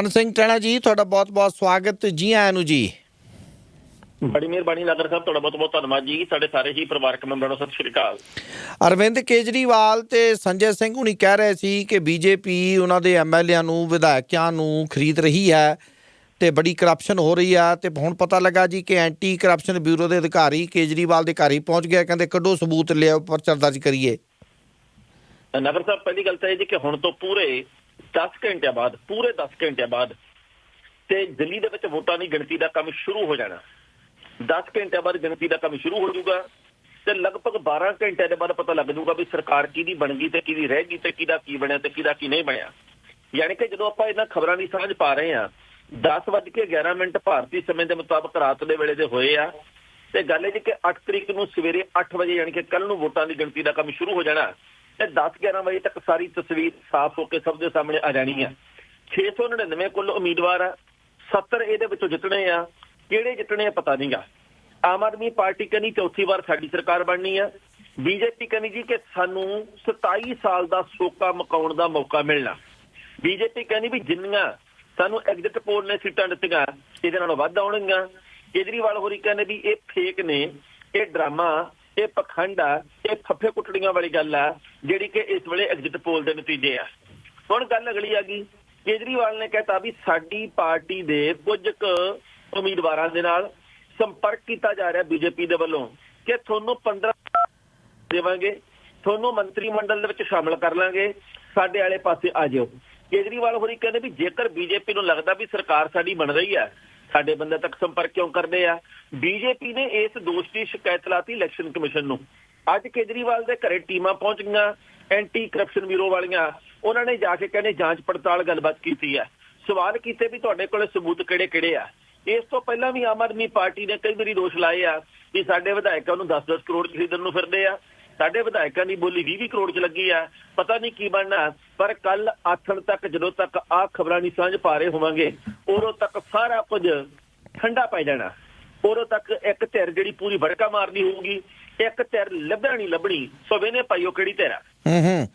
ਅਨ ਸਿੰਘ ਟਣਾ ਜੀ ਤੁਹਾਡਾ ਬਹੁਤ-ਬਹੁਤ ਸਵਾਗਤ ਜੀ ਆਇਆਂ ਨੂੰ ਜੀ। ਬੜੀ ਮਿਹਰਬਾਨੀ ਨਾਦਰ ਸਾਹਿਬ ਤੁਹਾਡਾ ਬਹੁਤ ਬਹੁਤ ਧੰਨਵਾਦ ਜੀ। ਸਾਡੇ ਸਾਰੇ ਹੀ ਪਰਿਵਾਰਕ ਮੈਂਬਰਾਂ ਨੂੰ ਸਤਿ ਸ਼੍ਰੀ ਅਕਾਲ। ਅਰਵਿੰਦ ਕੇਜਰੀਵਾਲ ਤੇ ਸੰਜੇ ਸਿੰਘ ਹੁਣੀ ਕਹਿ ਰਹੇ ਸੀ ਕਿ ਬੀਜੇਪੀ ਉਹਨਾਂ ਦੇ ਐਮਐਲਏਆਂ ਨੂੰ ਵਿਧਾਇਕਾਂ ਨੂੰ ਖਰੀਦ ਰਹੀ ਹੈ ਤੇ ਬੜੀ ਕਰਪਸ਼ਨ ਹੋ ਰਹੀ ਆ ਤੇ ਹੁਣ ਪਤਾ ਲੱਗਾ ਜੀ ਕਿ ਐਂਟੀ ਕਰਪਸ਼ਨ ਬਿਊਰੋ ਦੇ ਅਧਿਕਾਰੀ ਕੇਜਰੀਵਾਲ ਦੇ ਘਰ ਹੀ ਪਹੁੰਚ ਗਿਆ ਕਹਿੰਦੇ ਕੱਢੋ ਸਬੂਤ ਲਿਆਓ ਪਰਚਾ ਦਰਜ ਕਰੀਏ। ਨਗਰ ਸਾਹਿਬ ਪਹਿਲੀ ਗੱਲ ਤਾਂ ਇਹ ਜੀ ਕਿ ਹੁਣ ਤੋਂ ਪੂਰੇ 10 ਘੰਟਿਆਂ ਬਾਅਦ, ਪੂਰੇ 10 ਘੰਟਿਆਂ ਬਾਅਦ ਤੇ ਦਿੱਲੀ ਦੇ ਵਿੱਚ ਵੋਟਾਂ ਦੀ ਗਿਣਤੀ ਦਾ ਕੰਮ ਸ਼ੁਰੂ ਹੋ ਜਾਣਾ। 10 ਘੰਟਿਆਂ ਬਾਅਦ ਗਿਣਤੀ ਦਾ ਕੰਮ ਸ਼ੁਰੂ ਹੋ ਜਾਊਗਾ ਤੇ ਲਗਭਗ 12 ਘੰਟਿਆਂ ਦੇ ਬਾਅਦ ਪਤਾ ਲੱਗ ਜਾਊਗਾ ਵੀ ਸਰਕਾਰ ਕਿਹਦੀ ਬਣ ਗਈ ਤੇ ਕਿਹਦੀ ਰਹਿ ਗਈ ਤੇ ਕਿਹਦਾ ਕੀ ਬਣਿਆ ਤੇ ਕਿਹਦਾ ਕੀ ਨਹੀਂ ਬਣਿਆ। ਯਾਨੀ ਕਿ ਜਦੋਂ ਆਪਾਂ ਇਹਨਾਂ ਖਬਰਾਂ ਦੀ ਸਾਂਝ ਪਾ ਰਹੇ ਹਾਂ 10:11 ਮਿੰਟ ਭਾਰਤੀ ਸਮੇਂ ਦੇ ਮੁਤਾਬਕ ਰਾਤ ਦੇ ਵੇਲੇ ਦੇ ਹੋਏ ਆ ਤੇ ਗੱਲ ਇਹ ਜੀ ਕਿ 8 ਤਰੀਕ ਨੂੰ ਸਵੇਰੇ 8 ਵਜੇ ਯਾਨੀ ਕਿ ਕੱਲ ਨੂੰ ਵੋਟਾਂ ਦੀ ਗਿਣਤੀ ਦਾ ਕੰਮ ਸ਼ੁਰੂ ਹੋ ਜਾਣਾ। ਇਹ 10-11 ਵਜੇ ਤੱਕ ਸਾਰੀ ਤਸਵੀਰ ਸਾਫ਼ ਹੋ ਕੇ ਸਭ ਦੇ ਸਾਹਮਣੇ ਆ ਜਾਣੀ ਆ। 699 ਕੁੱਲ ਉਮੀਦਵਾਰ ਆ। 70 ਇਹਦੇ ਵਿੱਚੋਂ ਜਿੱਤਣੇ ਆ। ਕਿਹੜੇ ਜਿੱਤਣੇ ਆ ਪਤਾ ਨਹੀਂਗਾ। ਆਮ ਆਦਮੀ ਪਾਰਟੀ ਕਹਿੰਦੀ ਚੌਥੀ ਵਾਰ ਸਾਡੀ ਸਰਕਾਰ ਬਣਨੀ ਆ। ਬੀਜੇਪੀ ਕਹਿੰਦੀ ਜੀ ਕਿ ਸਾਨੂੰ 27 ਸਾਲ ਦਾ ਸੋਕਾ ਮਕਾਉਣ ਦਾ ਮੌਕਾ ਮਿਲਣਾ। ਬੀਜੇਪੀ ਕਹਿੰਦੀ ਵੀ ਜਿੰਨੀਆਂ ਸਾਨੂੰ ਐਗਜ਼ਿਟ ਪੋਲ ਨੇ ਸੀਟਾਂ ਦਿੱਤੀਆਂ, ਇਹਦੇ ਨਾਲੋਂ ਵੱਧ ਆਉਣਗੀਆਂ। ਕੇਜਰੀਵਾਲ ਹੋਰੀ ਕਹਿੰਦੇ ਵੀ ਇਹ ਫੇਕ ਨੇ, ਇਹ ਡਰਾਮਾ ਇਹ ਪਖੰਡ ਆ, ਇਹ ਫੱਫੇ ਕੁੱਟੜੀਆਂ ਵਾਲੀ ਗੱਲ ਆ, ਜਿਹੜੀ ਕਿ ਇਸ ਵੇਲੇ ਐਗਜ਼ਿਟ ਪੋਲ ਦੇ ਨਤੀਜੇ ਆ। ਹੁਣ ਗੱਲ ਅਗਲੀ ਆ ਗਈ, ਕੇਜਰੀਵਾਲ ਨੇ ਕਹਿਤਾ ਵੀ ਸਾਡੀ ਪਾਰਟੀ ਦੇ ਕੁਝ ਕੁ ਉਮੀਦਵਾਰਾਂ ਦੇ ਨਾਲ ਸੰਪਰਕ ਕੀਤਾ ਜਾ ਰਿਹਾ ਬੀਜੇਪੀ ਦੇ ਵੱਲੋਂ, ਕਿ ਤੁਹਾਨੂੰ 15 ਦੇਵਾਂਗੇ, ਤੁਹਾਨੂੰ ਮੰਤਰੀ ਮੰਡਲ ਦੇ ਵਿੱਚ ਸ਼ਾਮਲ ਕਰ ਲਾਂਗੇ, ਸਾਡੇ ਵਾਲੇ ਪਾਸੇ ਆ ਜਾਓ। ਕੇਜਰੀਵਾਲ ਹੋਰੀ ਕਹਿੰਦੇ ਵੀ ਜੇਕਰ ਬੀਜੇਪੀ ਨੂੰ ਲੱਗਦਾ ਵੀ ਸਰਕਾਰ ਸਾਡੀ ਬਣ ਰਹੀ ਹੈ ਸਾਡੇ ਬੰਦੇ ਤੱਕ ਸੰਪਰਕ ਕਿਉਂ ਕਰਦੇ ਆ? ਬੀਜੇਪੀ ਨੇ ਇਸ ਦੋਸ਼ ਦੀ ਸ਼ਿਕਾਇਤ ਲਾਤੀ ਇਲੈਕਸ਼ਨ ਕਮਿਸ਼ਨ ਨੂੰ। ਅੱਜ ਕੇਜਰੀਵਾਲ ਦੇ ਘਰੇ ਟੀਮਾਂ ਪਹੁੰਚ ਗਈਆਂ ਐਂਟੀ ਕਰਪਸ਼ਨ ਬਿਊਰੋ ਵਾਲੀਆਂ। ਉਹਨਾਂ ਨੇ ਜਾ ਕੇ ਕਹਿੰਦੇ ਜਾਂਚ ਪੜਤਾਲ ਗੱਲਬਾਤ ਕੀਤੀ ਹੈ ਸਵਾਲ ਕੀਤੇ ਵੀ ਤੁਹਾਡੇ ਕੋਲ ਸਬੂਤ ਕਿਹੜੇ-ਕਿਹੜੇ ਆ? ਇਸ ਤੋਂ ਪਹਿਲਾਂ ਵੀ ਆਮ ਆਦਮੀ ਪਾਰਟੀ ਨੇ ਕਈ ਵਾਰੀ ਦੋਸ਼ ਲਾਏ ਆ ਕਿ ਸਾਡੇ ਵਿਧਾਇਕਾਂ ਨੂੰ 10-10 ਕਰੋੜ ਖਰੀਦਣ ਨੂੰ ਫਿਰਦੇ ਆ। ਸਾਡੇ ਵਿਧਾਇਕਾਂ ਦੀ ਬੋਲੀ 20 ਕਰੋੜ ਚ ਲੱਗੀ ਆ ਪਤਾ ਨਹੀਂ ਕੀ ਬਣਨਾ ਪਰ ਕੱਲ ਆਥਣ ਤੱਕ ਜਦੋਂ ਤੱਕ ਆ ਖਬਰਾਂ ਦੀ ਸਾਂਝ ਪਾ ਰਹੇ ਹੋਵਾਂਗੇ ਉਦੋਂ ਤੱਕ ਸਾਰਾ ਕੁਝ ਠੰਡਾ ਪੈ ਜਾਣਾ। ਉਦੋਂ ਤੱਕ ਇੱਕ ਧਿਰ ਜਿਹੜੀ ਪੂਰੀ ਭੜਕਾ ਮਾਰਨੀ ਹੋਊਗੀ ਇੱਕ ਧਿਰ ਲੱਭਣਾ ਨਹੀਂ ਲੱਭਣੀ। ਸੋ ਵੇਨੇ ਪਾਈਓ ਕਿਹੜੀ ਧਿਰ ਆ? ਹੂੰ ਹੂੰ।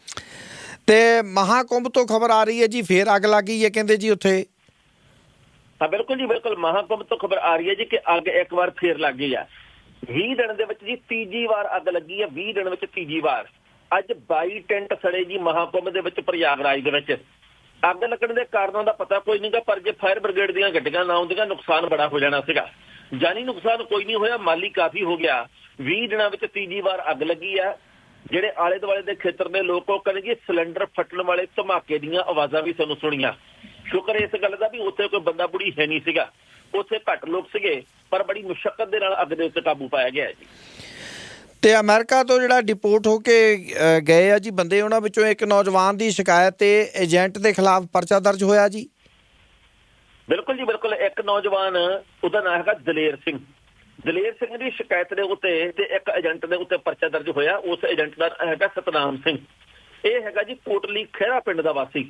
ਤੇ ਮਹਾਕੁੰਭ ਤੋਂ ਖਬਰ ਆ ਰਹੀ ਹੈ ਜੀ ਫੇਰ ਅੱਗ ਲੱਗ ਹੈ ਕਹਿੰਦੇ ਜੀ ਉੱਥੇ। ਹਾਂ ਬਿਲਕੁਲ ਜੀ ਬਿਲਕੁਲ। ਮਹਾਕੁੰਭ ਤੋਂ ਖਬਰ ਆ ਰਹੀ ਹੈ ਜੀ ਕਿ ਅੱਗ ਇੱਕ ਵਾਰ ਫੇਰ ਲੱਗ ਗਈ ਆ। 20 ਦਿਨ ਦੇ ਵਿੱਚ ਜੀ ਤੀਜੀ ਵਾਰ ਅੱਗ ਲੱਗੀ ਹੈ 20 ਦਿਨ ਵਿੱਚ ਤੀਜੀ ਵਾਰ। ਅੱਜ 22 ਟੈਂਟ ਸੜੇ ਜੀ ਮਹਾਕੁੰਭ ਦੇ ਵਿੱਚ ਪ੍ਰਯਾਗਰਾਜ ਦੇ ਵਿੱਚ। ਅੱਗ ਲੱਗਣ ਦੇ ਕਾਰਨਾਂ ਦਾ ਪਤਾ ਕੋਈ ਨਹੀਂਗਾ ਪਰ ਜੇ ਫਾਇਰ ਬ੍ਰਿਗੇਡ ਦੀਆਂ ਗੱਡੀਆਂ ਨਾ ਆਉਂਦੀਆਂ ਨੁਕਸਾਨ ਬੜਾ ਹੋ ਜਾਣਾ ਸੀਗਾ। ਜਾਨੀ ਨੁਕਸਾਨ ਕੋਈ ਨਹੀਂ ਹੋਇਆ, ਮਾਲੀ ਕਾਫੀ ਹੋ ਗਿਆ। 20 ਦਿਨਾਂ ਵਿੱਚ ਤੀਜੀ ਵਾਰ ਅੱਗ ਲੱਗੀ ਆ ਜਿਹੜੇ ਆਲੇ ਦੁਆਲੇ ਦੇ ਖੇਤਰ ਦੇ ਲੋਕ ਉਹ ਕਹਿੰਦੇ ਜੀ ਸਿਲੰਡਰ ਫਟਣ ਵਾਲੇ ਧਮਾਕੇ ਦੀਆਂ ਆਵਾਜ਼ਾਂ ਵੀ ਸਾਨੂੰ ਸੁਣੀਆਂ। ਸ਼ੁਕਰ ਇਸ ਗੱਲ ਦਾ ਵੀ ਉੱਥੇ ਕੋਈ ਬੰਦਾ ਬੁੜੀ ਹੈ ਨਹੀਂ ਸੀਗਾ। ਉੱਥੇ ਘੱਟ ਲੋਕ ਸੀਗੇ। ਪਰ ਬੜੀ ਮੁਸ਼ਕਲ ਦੇ ਨਾਲ ਅੱਗ ਦੇ ਉੱਤੇ ਕਾਬੂ ਪਾਇਆ ਗਿਆ ਹੈ ਜੀ। ਤੇ ਅਮਰੀਕਾ ਤੋਂ ਜਿਹੜਾ ਡਿਪੋਰਟ ਹੋ ਕੇ ਗਏ ਆ ਜੀ ਬੰਦੇ ਉਹਨਾਂ ਵਿੱਚੋਂ ਇੱਕ ਨੌਜਵਾਨ ਦੀ ਸ਼ਿਕਾਇਤ ਤੇ ਏਜੰਟ ਦੇ ਖਿਲਾਫ ਪਰਚਾ ਦਰਜ ਹੋਇਆ ਜੀ। ਬਿਲਕੁਲ ਜੀ ਬਿਲਕੁਲ। ਇੱਕ ਨੌਜਵਾਨ ਉਹਦਾ ਨਾਮ ਹੈਗਾ ਦਲੇਰ ਸਿੰਘ। ਦਲੇਰ ਸਿੰਘ ਦੀ ਸ਼ਿਕਾਇਤ ਦੇ ਉੱਤੇ ਤੇ ਇੱਕ ਏਜੰਟ ਦੇ ਉੱਤੇ ਪਰਚਾ ਦਰਜ ਹੋਇਆ। ਉਸ ਏਜੰਟ ਦਾ ਹੈਗਾ ਸਤਨਾਮ ਸਿੰਘ। ਇਹ ਹੈਗਾ ਜੀ ਕੋਟਲੀ ਖਹਿਰਾ ਪਿੰਡ ਦਾ ਵਾਸੀ।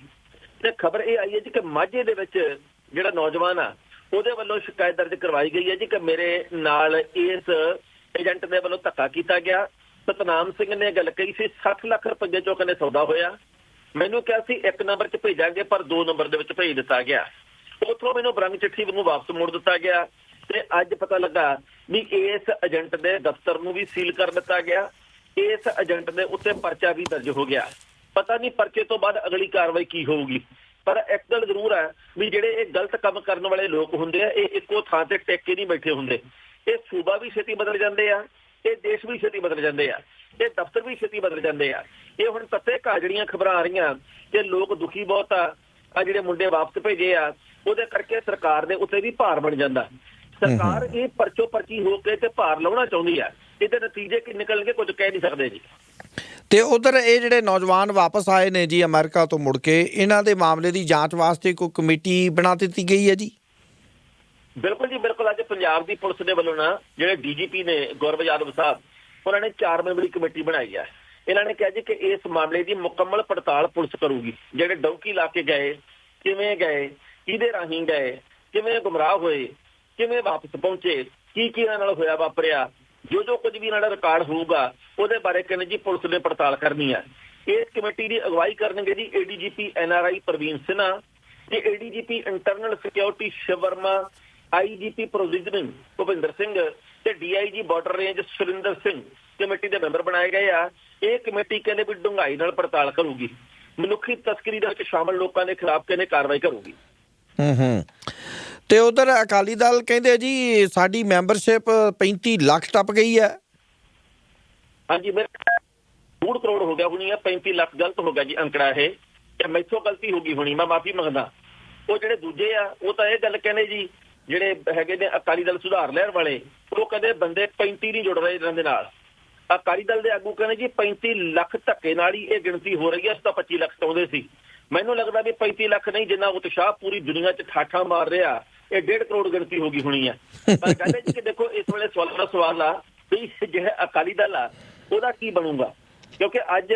ਤੇ ਖਬਰ ਇਹ ਆਈ ਹੈ ਜੀ ਕਿ ਮਾਝੇ ਦੇ ਵਿੱਚ ਜਿਹੜਾ ਨੌਜਵਾਨ ਆ ਉਹਦੇ ਵੱਲੋਂ ਸ਼ਿਕਾਇਤ ਦਰਜ ਕਰਵਾਈ ਗਈ ਹੈ ਜੀ ਕਿ ਮੇਰੇ ਨਾਲ ਇਸ ਏਜੰਟ ਦੇ ਵੱਲੋਂ ਧੱਕਾ ਕੀਤਾ ਗਿਆ। ਸਤਨਾਮ ਸਿੰਘ ਨੇ ਗੱਲ ਕਹੀ ਸੀ 60 ਲੱਖ ਰੁਪਏ ਚੋਂ ਕਹਿੰਦੇ ਸੌਦਾ ਹੋਇਆ। ਮੈਨੂੰ ਕਿਹਾ ਸੀ ਇੱਕ ਨੰਬਰ 'ਚ ਭੇਜਾਂਗੇ, ਪਰ ਦੋ ਨੰਬਰ ਦੇ ਵਿੱਚ ਭੇਜ ਦਿੱਤਾ ਗਿਆ। ਉਥੋਂ ਮੈਨੂੰ ਬਰੰਗ ਚਿੱਠੀ ਵਾਂਗੂ ਵਾਪਸ ਮੋੜ ਦਿੱਤਾ ਗਿਆ ਤੇ ਅੱਜ ਪਤਾ ਲੱਗਾ ਵੀ ਇਸ ਏਜੰਟ ਦੇ ਦਫ਼ਤਰ ਨੂੰ ਵੀ ਸੀਲ ਕਰ ਦਿੱਤਾ ਗਿਆ। ਇਸ ਏਜੰਟ ਦੇ ਉੱਤੇ ਪਰਚਾ ਵੀ ਦਰਜ ਹੋ ਗਿਆ। ਪਤਾ ਨਹੀਂ ਪਰਚੇ ਤੋਂ ਬਾਅਦ ਅਗਲੀ ਕਾਰਵਾਈ ਕੀ ਹੋਊਗੀ। ਪਰ ਇੱਕ ਗੱਲ ਜ਼ਰੂਰ ਹੈ ਵੀ ਜਿਹੜੇ ਇਹ ਗਲਤ ਕੰਮ ਕਰਨ ਵਾਲੇ ਲੋਕ ਹੁੰਦੇ ਆ ਇਹ ਇੱਕੋ ਥਾਂ ਤੇ ਟਿਕ ਕੇ ਨਹੀਂ ਬੈਠੇ ਹੁੰਦੇ। ਇਹ ਸੂਬਾ ਵੀ ਛੇਤੀ ਬਦਲ ਜਾਂਦੇ ਆ ਇਹ ਦੇਸ਼ ਵੀ ਛੇਤੀ ਬਦਲ ਜਾਂਦੇ ਆ ਇਹ ਦਫ਼ਤਰ ਵੀ ਛੇਤੀ ਬਦਲ ਜਾਂਦੇ ਆ। ਇਹ ਹੁਣ ਤੱਤੇ ਘਾ ਜਿਹੜੀਆਂ ਖਬਰਾਂ ਆ ਰਹੀਆਂ ਕਿ ਲੋਕ ਦੁਖੀ ਬਹੁਤ ਆ ਆ ਜਿਹੜੇ ਮੁੰਡੇ ਵਾਪਸ ਭੇਜੇ ਆ ਉਹਦੇ ਕਰਕੇ ਸਰਕਾਰ ਦੇ ਉੱਤੇ ਵੀ ਭਾਰ ਬਣ ਜਾਂਦਾ। ਸਰਕਾਰ ਇਹ ਪਰਚੋ ਪਰਚੀ ਹੋ ਕੇ ਤੇ ਭਾਰ ਲਾਉਣਾ ਚਾਹੁੰਦੀ ਆ ਇਹਦੇ ਨਤੀਜੇ ਕੀ ਨਿਕਲਣਗੇ ਕੁਝ ਕਹਿ ਨਹੀਂ ਸਕਦੇ ਜੀ। ਤੇ ਉਧਰ ਇਹ ਜਿਹੜੇ ਨੌਜਵਾਨ ਵਾਪਸ ਆਏ ਨੇ ਜੀ ਅਮਰੀਕਾ ਤੋਂ ਮੁੜ ਕੇ, ਇਹਨਾਂ ਦੇ ਮਾਮਲੇ ਦੀ ਜਾਂਚ ਵਾਸਤੇ ਕੋਈ ਕਮੇਟੀ ਬਣਾ ਦਿੱਤੀ ਗਈ ਹੈ ਜੀ? ਬਿਲਕੁਲ ਜੀ, ਬਿਲਕੁਲ। ਅੱਜ ਪੰਜਾਬ ਦੀ ਪੁਲਿਸ ਦੇ ਵੱਲੋਂ ਨਾ ਜਿਹੜੇ ਡੀਜੀਪੀ ਨੇ ਗੌਰਵ ਯਾਦਵ ਸਾਹਿਬ, ਉਹਨਾਂ ਨੇ ਚਾਰ ਮੈਂਬਰੀ ਕਮੇਟੀ ਬਣਾਈ ਹੈ ਇਹਨਾਂ ਨੇ ਕਿਹਾ ਜੀ ਕਿ ਇਸ ਮਾਮਲੇ ਦੀ ਮੁਕੰਮਲ ਪੜਤਾਲ ਪੁਲਿਸ ਕਰੂਗੀ। ਜਿਹੜੇ ਡੌਂਕੀ ਲਾ ਕੇ ਗਏ, ਕਿਵੇਂ ਗਏ, ਕਿਹਦੇ ਰਾਹੀਂ ਗਏ, ਕਿਵੇਂ ਗੁੰਮਰਾਹ ਹੋਏ, ਕਿਵੇਂ ਵਾਪਸ ਪਹੁੰਚੇ ਕੀ ਕੀ ਇਹਨਾਂ ਨਾਲ ਹੋਇਆ ਵਾਪਰਿਆ ਜੋ ਜੋ ਕੁਝ ਵੀ ਇਹਨਾਂ ਦਾ ਰਿਕਾਰਡ ਹੋਊਗਾ, ਉਹਦੇ ਬਾਰੇ ਕਹਿੰਦੇ ਜੀ ਪੁਲਿਸ ਨੇ ਪੜਤਾਲ ਕਰਨੀ ਹੈ ਇਸ ਕਮੇਟੀ ਦੀ ਅਗਵਾਈ ਕਰਨਗੇ ਜੀ ਏਡੀਜੀਪੀ ਐਨਆਰਆਈ ਪ੍ਰਵੀਨ ਸਿਨਹਾ ਤੇ ADGP internal security Shivarma IGP provisioning Bhupinder Singh ਤੇ DIG border range Surinder Singh committee ਦੇ ਮੈਂਬਰ ਬਣਾਏ ਗਏ ਆ। ਇਹ ਕਮੇਟੀ ਕਹਿੰਦੇ ਵੀ ਡੂੰਘਾਈ ਨਾਲ ਪੜਤਾਲ ਕਰੂਗੀ। ਮਨੁੱਖੀ ਤਸਕਰੀ ਦੇ ਵਿੱਚ ਸ਼ਾਮਲ ਲੋਕਾਂ ਦੇ ਖਿਲਾਫ ਕਹਿੰਦੇ ਕਾਰਵਾਈ ਕਰੂਗੀ। ਹੂੰ ਹੂੰ। ਤੇ ਉਧਰ ਅਕਾਲੀ ਦਲ ਕਹਿੰਦੇ ਜੀ, ਸਾਡੀ ਮੈਂਬਰਸ਼ਿਪ 35 ਲੱਖ ਟੱਪ ਗਈ ਹੈ। ਹਾਂਜੀ ਮੇਰੇ 2 ਕਰੋੜ ਹੋ ਗਿਆ ਹੁਣੀ ਆ 35 ਲੱਖ ਗਲਤ ਹੋ ਗਿਆ ਜੀ ਅੰਕੜਾ ਇਹ। ਤੇ ਮੈਥੋਂ ਗਲਤੀ ਹੋ ਗਈ ਹੁਣੀ, ਮੈਂ ਮਾਫੀ ਮੰਗਦਾ। ਉਹ ਜਿਹੜੇ ਦੂਜੇ ਆ, ਉਹ ਤਾਂ ਇਹ ਗੱਲ ਕਹਿੰਦੇ ਜੀ, ਜਿਹੜੇ ਹੈਗੇ ਨੇ ਅਕਾਲੀ ਦਲ ਸੁਧਾਰ ਲੈਣ ਵਾਲੇ, ਉਹ ਕਦੇ ਬੰਦੇ 35 ਨਹੀਂ ਜੁੜ ਰਹੇ ਇਹਨਾਂ ਦੇ ਨਾਲ। ਅਕਾਲੀ ਦਲ ਦੇ ਆਗੂ ਕਹਿੰਦੇ ਜੀ 35 ਲੱਖ ਧੱਕੇ ਨਾਲ ਹੀ ਇਹ ਗਿਣਤੀ ਹੋ ਰਹੀ ਹੈ, ਅਸੀਂ ਤਾਂ 25 ਲੱਖ ਚਾਹੁੰਦੇ ਸੀ। ਮੈਨੂੰ ਲੱਗਦਾ ਵੀ 35 ਲੱਖ ਨਹੀਂ, ਜਿੰਨਾ ਉਤਸ਼ਾਹ ਪੂਰੀ ਦੁਨੀਆ 'ਚ ਠਾਠਾ ਮਾਰ ਰਿਹਾ। ਇਹ 1.5 ਕਰੋੜ ਗਿਣਤੀ ਹੋ ਗਈ ਹੋਣੀ ਆ। ਪਰ ਕਹਿੰਦੇ ਜੀ ਕਿ ਦੇਖੋ, ਇਸ ਵੇਲੇ ਸਵਾਲ ਦਾ ਸਵਾਲ ਆ ਵੀ ਜਿਹੜਾ ਅਕਾਲੀ ਦਲ ਆ, ਉਹਦਾ ਕੀ ਬਣੂਗਾ? ਕਿਉਂਕਿ ਅੱਜ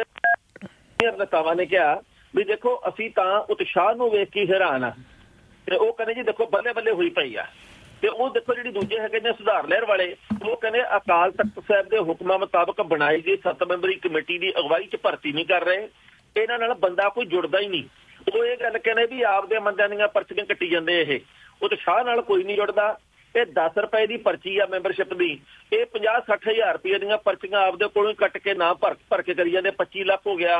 ਨੇਤਾਵਾਂ ਨੇ ਕਿਹਾ ਵੀ ਦੇਖੋ, ਅਸੀਂ ਤਾਂ ਉਤਸ਼ਾਹ ਨੂੰ ਵੇਖ ਕੇ ਹੈਰਾਨ ਆ। ਤੇ ਉਹ ਕਹਿੰਦੇ ਜੀ ਦੇਖੋ ਬੱਲੇ ਬੱਲੇ ਹੋਈ ਪਈ ਆ। ਤੇ ਉਹ ਦੇਖੋ ਜਿਹੜੀ ਦੂਜੇ ਹੈਗੇ ਨੇ ਸੁਧਾਰ ਲਹਿਰ ਵਾਲੇ, ਉਹ ਕਹਿੰਦੇ ਅਕਾਲ ਤਖਤ ਸਾਹਿਬ ਦੇ ਹੁਕਮਾਂ ਮੁਤਾਬਕ ਬਣਾਈ ਗਈ ਸੱਤ ਮੈਂਬਰੀ ਕਮੇਟੀ ਦੀ ਅਗਵਾਈ 'ਚ ਭਰਤੀ ਨਹੀਂ ਕਰ ਰਹੇ। ਇਹਨਾਂ ਨਾਲ ਬੰਦਾ ਕੋਈ ਜੁੜਦਾ ਹੀ ਨਹੀਂ। ਉਹ ਇਹ ਗੱਲ ਕਹਿੰਦੇ ਵੀ ਆਪਦੇ ਬੰਦਿਆਂ ਦੀਆਂ ਪਰਚੀਆਂ ਕੱਟੀ ਜਾਂਦੇ ਇਹ। ਉਤਸ਼ਾਹ ਨਾਲ ਕੋਈ ਨਹੀਂ ਜੁੜਦਾ। ਇਹ 10 ਰੁਪਏ ਦੀ ਪਰਚੀ ਆ ਮੈਂਬਰਸ਼ਿਪ ਦੀ। ਇਹ 50 60 ਹਜ਼ਾਰ ਰੁਪਏ ਦੀਆਂ ਪਰਚੀਆਂ ਆਪਦੇ ਕੋਲੋਂ ਹੀ ਕੱਟ ਕੇ ਨਾ ਭਰ ਭਰ ਕੇ ਕਰੀ ਜਾਂਦੇ। 25 ਲੱਖ ਹੋ ਗਿਆ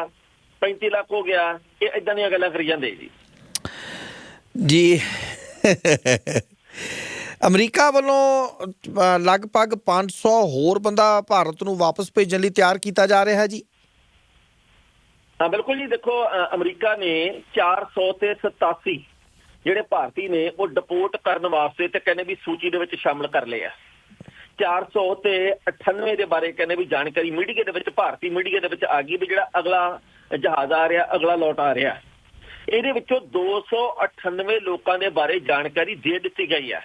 35 ਲੱਖ ਹੋ ਗਿਆ। ਇਹ ਇਦਾਂ ਦੀਆਂ ਗੱਲਾਂ ਕਰੀ ਜਾਂਦੇ ਜੀ। ਜੀ। ਅਮਰੀਕਾ ਵੱਲੋਂ ਲਗਭਗ 500 ਹੋਰ ਬੰਦਾ ਭਾਰਤ ਨੂੰ ਵਾਪਸ ਭੇਜਣ ਲਈ ਤਿਆਰ ਕੀਤਾ ਜਾ ਰਿਹਾ ਹੈ ਜੀ। ਹਾਂ ਬਿਲਕੁਲ ਜੀ। ਦੇਖੋ ਅਮਰੀਕਾ ਨੇ 400 ਤੇ 87 ਜਿਹੜੇ ਭਾਰਤੀ ਨੇ ਉਹ ਡਿਪੋਰਟ ਕਰਨ ਵਾਸਤੇ ਤੇ ਕਹਿੰਦੇ ਵੀ ਸੂਚੀ ਦੇ ਵਿੱਚ ਸ਼ਾਮਲ ਕਰ ਲਏ ਆ 400 ਤੇ 98 ਦੇ ਬਾਰੇ ਕਹਿੰਦੇ ਵੀ ਜਾਣਕਾਰੀ ਮੀਡੀਆ ਦੇ ਵਿੱਚ, ਭਾਰਤੀ ਮੀਡੀਆ ਦੇ ਵਿੱਚ ਆ ਗਈ ਵੀ ਜਿਹੜਾ ਅਗਲਾ ਜਹਾਜ਼ ਆ ਰਿਹਾ, ਅਗਲਾ ਲੋਟ ਆ ਰਿਹਾ। ਇਹਦੇ ਵਿੱਚੋਂ 298 ਲੋਕਾਂ ਦੇ ਬਾਰੇ ਜਾਣਕਾਰੀ ਦੇ ਦਿੱਤੀ ਗਈ ਹੈ।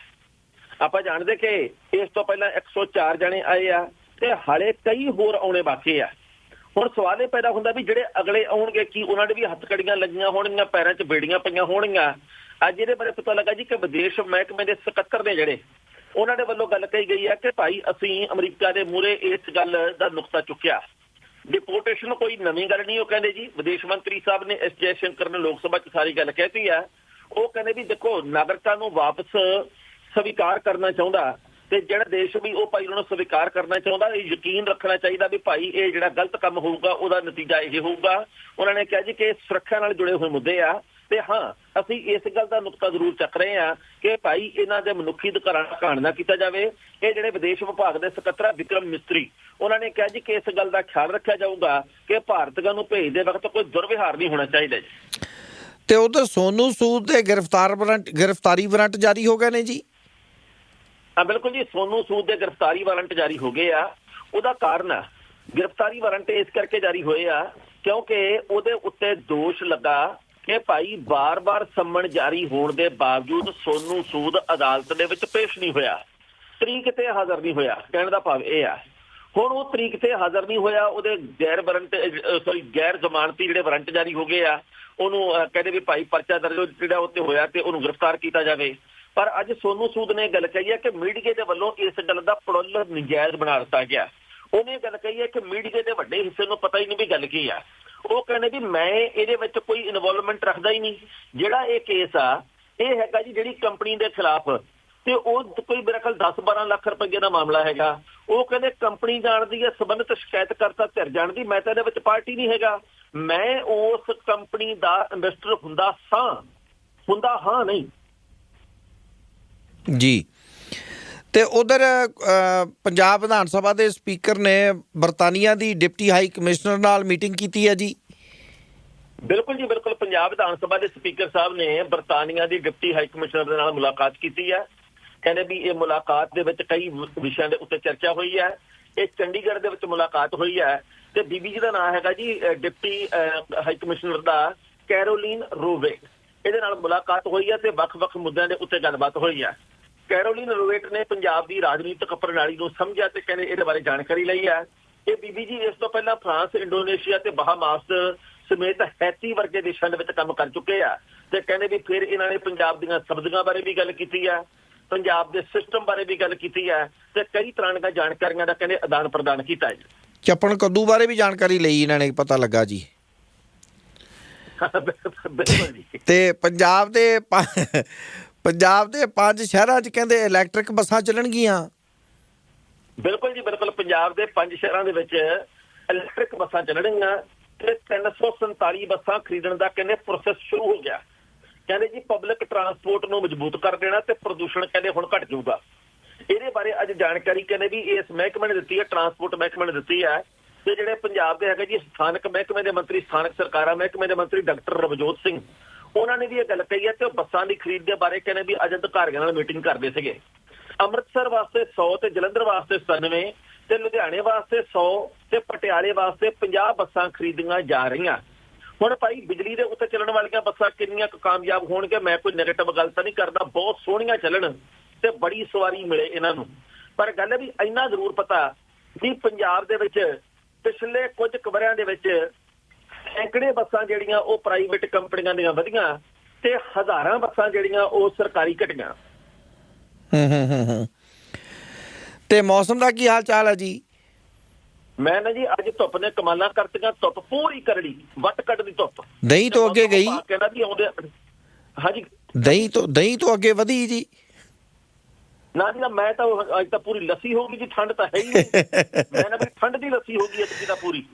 ਆਪਾਂ ਜਾਣਦੇ ਕਿ ਇਸ ਤੋਂ ਪਹਿਲਾਂ 104 ਜਣੇ ਆਏ ਆ ਤੇ ਹਾਲੇ ਕਈ ਹੋਰ ਆਉਣੇ ਬਾਕੀ ਆ। ਹੁਣ ਸਵਾਲ ਇਹ ਪੈਦਾ ਹੁੰਦਾ ਵੀ ਜਿਹੜੇ ਅਗਲੇ ਆਉਣਗੇ ਕੀ ਉਹਨਾਂ ਦੇ ਵੀ ਹੱਥਕੜੀਆਂ ਲੱਗੀਆਂ ਹੋਣਗੀਆਂ, ਪੈਰਾਂ 'ਚ ਬੇੜੀਆਂ ਪਈਆਂ ਹੋਣਗੀਆਂ ਅੱਜ ਇਹਦੇ ਬਾਰੇ ਪਤਾ ਲੱਗਾ ਜੀ ਕਿ ਵਿਦੇਸ਼ ਮਹਿਕਮੇ ਦੇ ਸਕੱਤਰ ਨੇ ਜਿਹੜੇ, ਉਹਨਾਂ ਦੇ ਵੱਲੋਂ ਗੱਲ ਕਹੀ ਗਈ ਹੈ ਕਿ ਭਾਈ ਅਸੀਂ ਅਮਰੀਕਾ ਦੇ ਮੂਹਰੇ ਇਸ ਗੱਲ ਦਾ ਨੁਕਤਾ ਚੁੱਕਿਆ। ਡਿਪੋਰਟੇਸ਼ਨ ਕੋਈ ਨਵੀਂ ਗੱਲ ਨਹੀਂ, ਉਹ ਕਹਿੰਦੇ ਜੀ, ਵਿਦੇਸ਼ ਮੰਤਰੀ ਸਾਹਿਬ ਨੇ ਐਸ ਜੈ ਸ਼ੰਕਰ ਨੇ ਲੋਕ ਸਭਾ 'ਚ ਸਾਰੀ ਗੱਲ ਕਹਿਤੀ ਹੈ। ਉਹ ਕਹਿੰਦੇ ਵੀ ਦੇਖੋ, ਨਾਗਰਿਕਾਂ ਨੂੰ ਵਾਪਸ ਸਵੀਕਾਰ ਕਰਨਾ ਚਾਹੁੰਦਾ ਤੇ ਜਿਹੜਾ ਦੇਸ਼ ਵੀ ਉਹ ਭਾਈ ਉਹਨਾਂ ਨੂੰ ਸਵੀਕਾਰ ਕਰਨਾ ਚਾਹੁੰਦਾ, ਇਹ ਯਕੀਨ ਰੱਖਣਾ ਚਾਹੀਦਾ ਵੀ ਭਾਈ ਇਹ ਜਿਹੜਾ ਗਲਤ ਕੰਮ ਹੋਊਗਾ, ਉਹਦਾ ਨਤੀਜਾ ਇਹ ਹੋਊਗਾ। ਉਹਨਾਂ ਨੇ ਕਿਹਾ ਜੀ ਕਿ ਸੁਰੱਖਿਆ ਨਾਲ ਜੁੜੇ ਹੋਏ ਮੁੱਦੇ ਆ। ਤੇ ਹਾਂ ਅਸੀਂ ਇਸ ਗੱਲ ਦਾ ਨੁਕਤਾ ਜ਼ਰੂਰ ਚੱਕ ਰਹੇ ਹਾਂ ਕਿ ਭਾਈ ਇਹਨਾਂ ਦੇ ਮਨੁੱਖੀ ਅਧਿਕਾਰਾਂ ਦਾ ਘਾਣ ਨਾ ਕੀਤਾ ਜਾਵੇ। ਇਹ ਜਿਹੜੇ ਵਿਦੇਸ਼ ਵਿਭਾਗ ਦੇ ਸਕੱਤਰ ਵਿਕਰਮ ਮਿਸਤਰੀ ਉਹਨਾਂ ਨੇ ਕਿਹਾ ਜੀ ਕਿ ਇਸ ਗੱਲ ਦਾ ਖਿਆਲ ਰੱਖਿਆ ਜਾਊਗਾ ਕਿ ਭਾਰਤੀਆਂ ਨੂੰ ਭੇਜਦੇ ਵਕਤ ਕੋਈ ਦੁਰਵਿਹਾਰ ਨਹੀਂ ਹੋਣਾ ਚਾਹੀਦਾ ਜੀ। ਤੇ ਉਧਰ ਸੋਨੂ ਸੂਦ ਦੇ ਗ੍ਰਿਫਤਾਰ ਵਾਰੰਟ ਗ੍ਰਿਫਤਾਰੀ ਵਾਰੰਟ ਜਾਰੀ ਹੋ ਗਏ ਨੇ ਜੀ? ਹਾਂ ਬਿਲਕੁਲ ਜੀ ਸੋਨੂ ਸੂਦ ਦੇ ਗ੍ਰਿਫਤਾਰੀ ਵਾਰੰਟ ਜਾਰੀ ਹੋ ਗਏ ਆ। ਉਹਦਾ ਕਾਰਨ ਆ ਗ੍ਰਿਫਤਾਰੀ ਵਾਰੰਟ ਇਸ ਕਰਕੇ ਜਾਰੀ ਹੋਏ ਆ ਕਿਉਂਕਿ ਉਹਦੇ ਉੱਤੇ ਦੋਸ਼ ਲੱਗਾ ਕਿ ਭਾਈ ਬਾਰ-ਬਾਰ ਸੰਮਣ ਜਾਰੀ ਹੋਣ ਦੇ ਬਾਵਜੂਦ ਸੋਨੂ ਸੂਦ ਅਦਾਲਤ ਦੇ ਵਿੱਚ ਪੇਸ਼ ਨਹੀਂ ਹੋਇਆ। ਤਰੀਕ ਤੇ ਹਾਜ਼ਰ ਨਹੀਂ ਹੋਇਆ। ਕਹਿਣ ਦਾ ਭਾਵ ਇਹ ਆ। ਹੁਣ ਉਹ ਤਰੀਕ ਤੇ ਹਾਜ਼ਰ ਨਹੀਂ ਹੋਇਆ, ਉਹਦੇ ਗੈਰ ਵਾਰੰਟ ਸੌਰੀ ਗੈਰ ਜ਼ਮਾਨਤੀ ਜਿਹੜੇ ਵਾਰੰਟ ਜਾਰੀ ਹੋ ਗਏ ਆ, ਉਹਨੂੰ ਕਹਿੰਦੇ ਵੀ ਭਾਈ ਪਰਚਾ ਦਰਜ ਜਿਹੜਾ ਉੱਤੇ ਹੋਇਆ ਤੇ ਉਹਨੂੰ ਗ੍ਰਿਫਤਾਰ ਕੀਤਾ ਜਾਵੇ। ਪਰ ਅੱਜ ਸੋਨੂ ਸੂਦ ਨੇ ਗੱਲ ਕਹੀ ਹੈ ਕਿ ਮੀਡੀਆ ਦੇ ਵੱਲੋਂ ਇਸ ਗੱਲ ਦਾ ਪੜੁੱਲ ਨਜਾਇਜ਼ ਬਣਾ ਦਿੱਤਾ ਗਿਆ। ਉਹਨੇ ਗੱਲ ਕਹੀ ਹੈ ਕਿ ਮੀਡੀਆ ਦੇ ਵੱਡੇ ਹਿੱਸੇ ਨੂੰ ਪਤਾ ਹੀ ਨਹੀਂ ਵੀ ਗੱਲ ਕੀ ਆ। ਉਹ ਕਹਿੰਦੇ ਵੀ ਮੈਂ ਇਹਦੇ ਵਿੱਚ ਕੋਈ ਇਨਵੋਲਵਮੈਂਟ ਰੱਖਦਾ ਹੀ ਨਹੀਂ। ਜਿਹੜਾ ਇਹ ਕੇਸ ਆ, ਇਹ ਹੈਗਾ ਜੀ ਜਿਹੜੀ ਕੰਪਨੀ ਦੇ ਖਿਲਾਫ। ਤੇ ਉਹ ਕੋਈ ਮੇਰੇ ਖਿਆਲ 10-12 ਲੱਖ ਰੁਪਏ ਦਾ ਮਾਮਲਾ ਹੈਗਾ। ਉਹ ਕਹਿੰਦੇ ਕੰਪਨੀ ਜਾਣਦੀ ਹੈ ਸਬੰਧਤ ਸ਼ਿਕਾਇਤਕਰਤਾ ਧਿਰ ਜਾਣਦੀ ਮੈਂ ਤਾਂ ਇਹਦੇ ਵਿੱਚ ਪਾਰਟੀ ਨਹੀਂ ਹੈਗਾ। ਮੈਂ ਉਸ ਕੰਪਨੀ ਦਾ ਇਨਵੈਸਟਰ ਹੁੰਦਾ ਸਾਂ। ਹੁੰਦਾ ਹਾਂ ਨਹੀਂ। ਜੀ। ਤੇ ਉਧਰ ਪੰਜਾਬ ਵਿਧਾਨ ਸਭਾ ਦੇ ਸਪੀਕਰ ਨੇ ਬਰਤਾਨੀਆ ਦੀ ਡਿਪਟੀ ਹਾਈ ਕਮਿਸ਼ਨਰ ਨਾਲ ਮੀਟਿੰਗ ਕੀਤੀ ਹੈ ਜੀ। ਬਿਲਕੁਲ ਜੀ, ਬਿਲਕੁਲ। ਪੰਜਾਬ ਵਿਧਾਨ ਸਭਾ ਦੇ ਸਪੀਕਰ ਸਾਹਿਬ ਨੇ ਬਰਤਾਨੀਆ ਦੀ ਡਿਪਟੀ ਹਾਈ ਕਮਿਸ਼ਨਰ ਦੇ ਨਾਲ ਮੁਲਾਕਾਤ ਕੀਤੀ ਹੈ। ਕਹਿੰਦੇ ਵੀ ਇਹ ਮੁਲਾਕਾਤ ਦੇ ਵਿੱਚ ਕਈ ਵਿਸ਼ਿਆਂ ਦੇ ਉੱਤੇ ਚਰਚਾ ਹੋਈ ਹੈ। ਇਹ ਚੰਡੀਗੜ੍ਹ ਦੇ ਵਿੱਚ ਮੁਲਾਕਾਤ ਹੋਈ ਹੈ। ਤੇ ਬੀਬੀ ਜੀ ਦਾ ਨਾਮ ਹੈਗਾ ਜੀ ਡਿਪਟੀ ਹਾਈ ਕਮਿਸ਼ਨਰ ਦਾ ਕੈਰੋਲਿਨ ਰੋਵੇ। ਇਹਦੇ ਨਾਲ ਮੁਲਾਕਾਤ ਹੋਈ ਹੈ ਤੇ ਵੱਖ-ਵੱਖ ਮੁੱਦਿਆਂ ਦੇ ਉੱਤੇ ਗੱਲਬਾਤ ਹੋਈ ਹੈ। ਕੈਰੋਲਿਨ ਰੋਵੇਟ ਨੇ ਪੰਜਾਬ ਦੀ ਰਾਜਨੀਤਿਕ ਪ੍ਰਣਾਲੀ ਨੂੰ ਸਮਝਿਆ ਤੇ ਕਹਿੰਦੇ ਇਹਦੇ ਬਾਰੇ ਜਾਣਕਾਰੀ ਲਈ ਹੈ। ਇਹ ਬੀਬੀ ਜੀ ਇਸ ਤੋਂ ਪਹਿਲਾਂ ਫਰਾਂਸ ਇੰਡੋਨੇਸ਼ੀਆ ਤੇ ਬਹਾਮਾਸ ਸਮੇਤ ਹੈਤੀ ਵਰਗੇ ਦੇਸ਼ਾਂ ਦੇ ਵਿੱਚ ਕੰਮ ਕਰ ਚੁੱਕੇ ਆ ਤੇ ਕਹਿੰਦੇ ਵੀ ਫਿਰ ਇਹਨਾਂ ਨੇ ਪੰਜਾਬ ਦੀਆਂ ਸਬਜ਼ੀਆਂ ਬਾਰੇ ਵੀ ਗੱਲ ਕੀਤੀ ਆ ਪੰਜਾਬ ਦੇ ਸਿਸਟਮ ਬਾਰੇ ਵੀ ਗੱਲ ਕੀਤੀ ਹੈ ਤੇ ਕਈ ਤਰ੍ਹਾਂ ਦੀਆਂ ਜਾਣਕਾਰੀਆਂ ਦਾ ਕਹਿੰਦੇ ਆਦਾਨ ਪ੍ਰਦਾਨ ਕੀਤਾ ਹੈ ਜੀ। ਚੱਪਣ ਕੱਦੂ ਬਾਰੇ ਵੀ ਜਾਣਕਾਰੀ ਲਈ ਇਹਨਾਂ ਨੇ ਪਤਾ ਲੱਗਾ ਜੀ। ਤੇ ਪੰਜਾਬ ਦੇ ਪੰਜਾਬ ਦੇ ਪੰਜ ਸ਼ਹਿਰਾਂ 'ਚ ਕਹਿੰਦੇ ਇਲੈਕਟ੍ਰਿਕ ਬੱਸਾਂ ਚੱਲਣਗੀਆਂ। ਬਿਲਕੁਲ ਜੀ, ਬਿਲਕੁਲ। ਪੰਜਾਬ ਦੇ ਪੰਜ ਸ਼ਹਿਰਾਂ ਦੇ ਵਿੱਚ ਇਲੈਕਟ੍ਰਿਕ ਬੱਸਾਂ ਚੱਲਣਗੀਆਂ ਤੇ 347 ਬੱਸਾਂ ਖਰੀਦਣ ਦਾ ਕਹਿੰਦੇ ਪ੍ਰੋਸੈਸ ਸ਼ੁਰੂ ਹੋ ਗਿਆ। ਕਹਿੰਦੇ ਜੀ ਪਬਲਿਕ ਟਰਾਂਸਪੋਰਟ ਨੂੰ ਮਜ਼ਬੂਤ ਕਰ ਦੇਣਾ ਤੇ ਪ੍ਰਦੂਸ਼ਣ ਕਹਿੰਦੇ ਹੁਣ ਘਟ ਜਾਊਗਾ। ਇਹਦੇ ਬਾਰੇ ਅੱਜ ਜਾਣਕਾਰੀ ਕਹਿੰਦੇ ਵੀ ਇਸ ਮਹਿਕਮੇ ਨੇ ਦਿੱਤੀ ਹੈ ਟਰਾਂਸਪੋਰਟ ਮਹਿਕਮੇ ਨੇ ਦਿੱਤੀ ਹੈ। ਤੇ ਜਿਹੜੇ ਪੰਜਾਬ ਦੇ ਹੈਗੇ ਜੀ, ਸਥਾਨਕ ਮਹਿਕਮੇ ਦੇ ਮੰਤਰੀ, ਸਥਾਨਕ ਸਰਕਾਰਾਂ ਮਹਿਕਮੇ ਦੇ ਮੰਤਰੀ ਡਾਕਟਰ ਰਵਜੋਤ ਸਿੰਘ ਉਹਨਾਂ ਨੇ ਵੀ ਇਹ ਗੱਲ ਕਹੀ ਹੈ ਕਿ ਉਹ ਬੱਸਾਂ ਦੀ ਖਰੀਦ ਦੇ ਬਾਰੇ ਕਹਿੰਦੇ ਵੀ ਅੱਜ ਅਧਿਕਾਰੀਆਂ ਨਾਲ ਮੀਟਿੰਗ ਕਰਦੇ ਸੀਗੇ। ਅੰਮ੍ਰਿਤਸਰ ਵਾਸਤੇ 100 ਤੇ ਜਲੰਧਰ ਵਾਸਤੇ 97 ਤੇ ਲੁਧਿਆਣੇ ਵਾਸਤੇ 100 ਤੇ ਪਟਿਆਲੇ ਵਾਸਤੇ 50 ਬੱਸਾਂ ਖਰੀਦੀਆਂ ਜਾ ਰਹੀਆਂ। ਹੁਣ ਭਾਈ ਬਿਜਲੀ ਦੇ ਉੱਤੇ ਚੱਲਣ ਵਾਲੀਆਂ ਬੱਸਾਂ ਕਿੰਨੀਆਂ ਕੁ ਕਾਮਯਾਬ ਹੋਣਗੇ, ਮੈਂ ਕੋਈ ਨੈਗੇਟਿਵ ਗੱਲ ਤਾਂ ਨਹੀਂ ਕਰਦਾ, ਬਹੁਤ ਸੋਹਣੀਆਂ ਚੱਲਣ ਤੇ ਬੜੀ ਸਵਾਰੀ ਮਿਲੇ ਇਹਨਾਂ ਨੂੰ। ਪਰ ਗੱਲ ਹੈ ਵੀ ਇੰਨਾ ਜ਼ਰੂਰ ਪਤਾ ਵੀ ਪੰਜਾਬ ਦੇ ਵਿੱਚ ਪਿਛਲੇ ਕੁਝ ਕਵਰਿਆਂ ਦੇ ਵਿੱਚ ਸੈਂਕੜੇ ਬੱਸਾਂ ਜਿਹੜੀਆਂ ਉਹ ਪ੍ਰਾਈਵੇਟ ਕੰਪਨੀਆਂ ਦੀਆਂ ਵਧੀਆਂ ਤੇ ਹਜ਼ਾਰਾਂ ਬੱਸਾਂ ਜਿਹੜੀਆਂ ਉਹ ਸਰਕਾਰੀ ਘਟੀਆਂ। ਤੇ ਮੌਸਮ ਦਾ ਕੀ ਹਾਲ ਚਾਲ ਹੈ ਜੀ? ਮੈਂ ਨਾ ਜੀ ਅੱਜ ਧੁੱਪ ਨੇ ਕਮਾਲਾਂ ਕਰਤੀਆਂ ਧੁੱਪ ਪੂਰੀ ਕਰੜੀ ਵੱਟ ਕੱਢ ਦੀ ਧੁੱਪ। ਦਹੀਂ ਤੋਂ ਅੱਗੇ ਗਈ? ਕਹਿੰਦਾ ਵੀ ਆਉਂਦੇ ਹਾਂਜੀ। ਦਹੀਂ ਤੋਂ ਦਹੀਂ ਤੋਂ ਅੱਗੇ ਵਧੀ ਜੀ? ਨਾ ਜੀ ਮੈਂ ਤਾਂ ਅੱਜ ਤਾਂ ਪੂਰੀ ਲੱਸੀ ਹੋ ਗਈ ਜੀ ਠੰਡ ਤਾਂ ਹੈ ਹੀ ਨਹੀਂ। ਮੈਂ ਨਾ ਵੀ ਠੰਡ ਦੀ ਲੱਸੀ ਹੋ ਗਈ ਐਤਕੀ ਤਾਂ ਪੂਰੀ।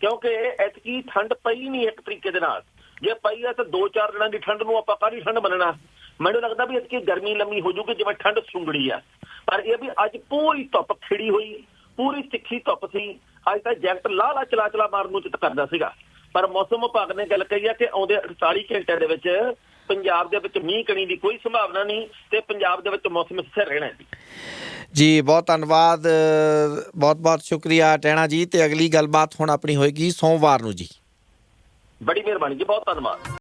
ਕਿਉਂਕਿ ਐਤਕੀ ਠੰਡ ਪਈ ਨਹੀਂ ਇੱਕ ਤਰੀਕੇ ਦੇ ਨਾਲ। ਜੇ ਪਈ ਆ ਤਾਂ 2-4 ਦਿਨਾਂ ਦੀ ਠੰਡ ਨੂੰ ਆਪਾਂ ਕਾਹਦੀ ਠੰਡ ਮੰਨਣਾ? ਮੈਨੂੰ ਲੱਗਦਾ ਵੀ ਐਤਕੀ ਗਰਮੀ ਲੰਮੀ ਹੋ ਜੂਗੀ, ਜਿਵੇਂ ਠੰਡ ਸੁੰਗੜੀ ਆ। ਪਰ ਇਹ ਵੀ ਅੱਜ ਪੂਰੀ ਧੁੱਪ ਖਿੜੀ ਹੋਈ, ਪੂਰੀ ਤਿੱਖੀ ਧੁੱਪ ਸੀ। ਅੱਜ ਤਾਂ ਜੈਕਟ ਲਾਹ ਲਾ ਚਲਾ ਚਲਾ ਮਾਰਨ ਨੂੰ ਚਿੱਤ ਕਰਦਾ ਸੀਗਾ। ਪਰ ਮੌਸਮ ਵਿਭਾਗ ਨੇ ਗੱਲ ਕਹੀ ਆ ਕਿ ਆਉਂਦੇ 48 ਘੰਟਿਆਂ ਦੇ ਵਿੱਚ ਪੰਜਾਬ ਦੇ ਵਿੱਚ ਮੀਂਹ ਕਣੀ ਦੀ ਕੋਈ ਸੰਭਾਵਨਾ ਨਹੀਂ ਤੇ ਪੰਜਾਬ ਦੇ ਵਿੱਚ ਮੌਸਮ ਸਥਿਰ ਰਹਿਣਾ ਹੈ। ਜੀ ਬਹੁਤ ਧੰਨਵਾਦ ਬਹੁਤ ਬਹੁਤ ਸ਼ੁਕਰੀਆ ਟੈਣਾ ਜੀ ਤੇ ਅਗਲੀ ਗੱਲਬਾਤ ਹੁਣ ਆਪਣੀ ਹੋਏਗੀ ਸੋਮਵਾਰ ਨੂੰ ਜੀ। ਬੜੀ ਮਿਹਰਬਾਨੀ ਜੀ ਬਹੁਤ ਧੰਨਵਾਦ।